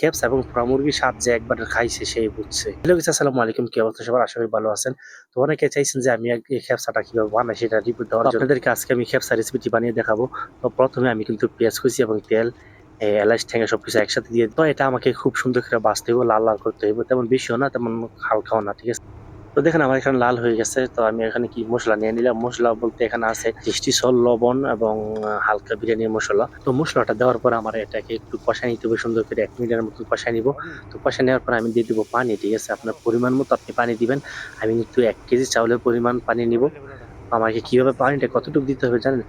খেপস এবং পোড়া মুরগির স্বাদ যে একবার খাইছে সেই বুঝছে। হ্যালো কিছু আসসালামু আলাইকুম। কি অবস্থা? সবার আশা করি ভালো আছেন। তো অনেকে চাইছেন যে আমি এই খেপসাটা কীভাবে বানাই সেটা রিভিউ দেওয়ার আপনাদেরকে আজকে আমি খেপসা রেসিপিটি বানিয়ে দেখাবো। তো প্রথমে আমি কিন্তু পেঁয়াজ কুচি এবং তেল এলাচ ঠেঙে সব কিছু একসাথে দিয়ে তো এটা আমাকে খুব সুন্দর করে বাঁচতে হইব লাল লাল করতে হইব তেমন বেশিও না তেমন হালকাও না ঠিক আছে? তো দেখেন আমার এখানে লাল হয়ে গেছে, তো আমি এখানে কি মশলা নিয়ে নিলাম? মশলা বলতে এখানে আছে মিষ্টি সল, লবণ এবং হালকা বিরিয়ানির মশলা। তো মশলাটা দেওয়ার পর আমার এটাকে একটু কষাই নিতে হবে, সুন্দর করে এক মিনিটের মতো কষাই নিব। তো কষাই নেওয়ার পর আমি দিয়ে দিব পানি, ঠিক আছে? আপনার পরিমাণ মতো আপনি পানি দিবেন। আমি কিন্তু এক কেজি চাউলের পরিমাণ পানি নিব। আমাকে কীভাবে পানিটা কতটুকু দিতে হবে জানেন?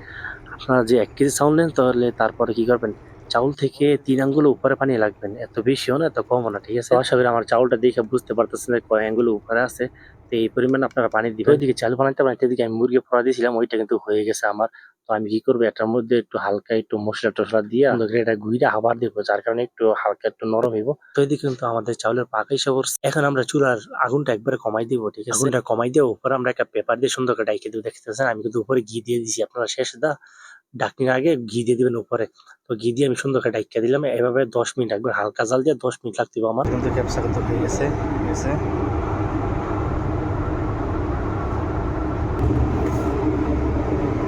আপনারা যে এক কেজি চাউল নেন, তাহলে তারপরে কি করবেন? চাউল থেকে তিন আঙ্গুল উপরে পানি লাগবেন। এত বেশিও না এত কমও না ঠিক আছে? আশা করি আমার চাউলটা দেখে বুঝতে পারতেছেন কয় আঙ্গুল উপরে আছে। তো এই পরিমাণ আপনারা পানি দিবেন। ওইদিকে চাল বানাইতে বানাইতে এদিকে আমি মুরগি ফোড়া দিয়েছিলাম ওইটা কিন্তু হয়ে গেছে আমার। তো আমি কি করব এটার মধ্যে একটু হালকা একটু মশলা টসলা দিয়ে করে এটা গুইটা আবার দিব যার কারণে একটু হালকা একটু নরম হইব। তো এদিকে কিন্তু আমাদের চাউলের পাক এসে পড়ছে। এখন আমরা চুলার আগুনটা একবারে কমাই দিব ঠিক আছে? আগুনটা কমাই দিয়ে উপরে আমরা একটা পেপার দিয়ে সুন্দর করে ডাইকে দিব দেখতেছেন? আমি কিন্তু উপরে ঘি দিয়ে দিছি আপনারা শেষ দা। ডাকনির আগে ঘি দিয়ে দিবেন উপরে। তো ঘি দিয়ে আমি সুন্দর করে ডাইকা দিলাম। এভাবে দশ মিনিট একবার হালকা জাল দিয়ে দশ মিনিট লাগতে আমার। কিন্তু ক্যাপসা কিন্তু হয়ে গেছে আছে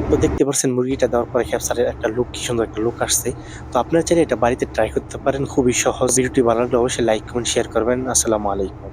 তো দেখতে পাচ্ছেন মুরগিটা দেওয়ার পরে ক্যাপসারের একটা লুক কি সুন্দর একটা লুক আসছে। তো আপনারা চাইলে এটা বাড়িতে ট্রাই করতে পারেন। খুবই সহজ। ভিডিওটি ভালো লাগলে অবশ্যই লাইক কমেন্ট শেয়ার করবেন। আসসালামু আলাইকুম।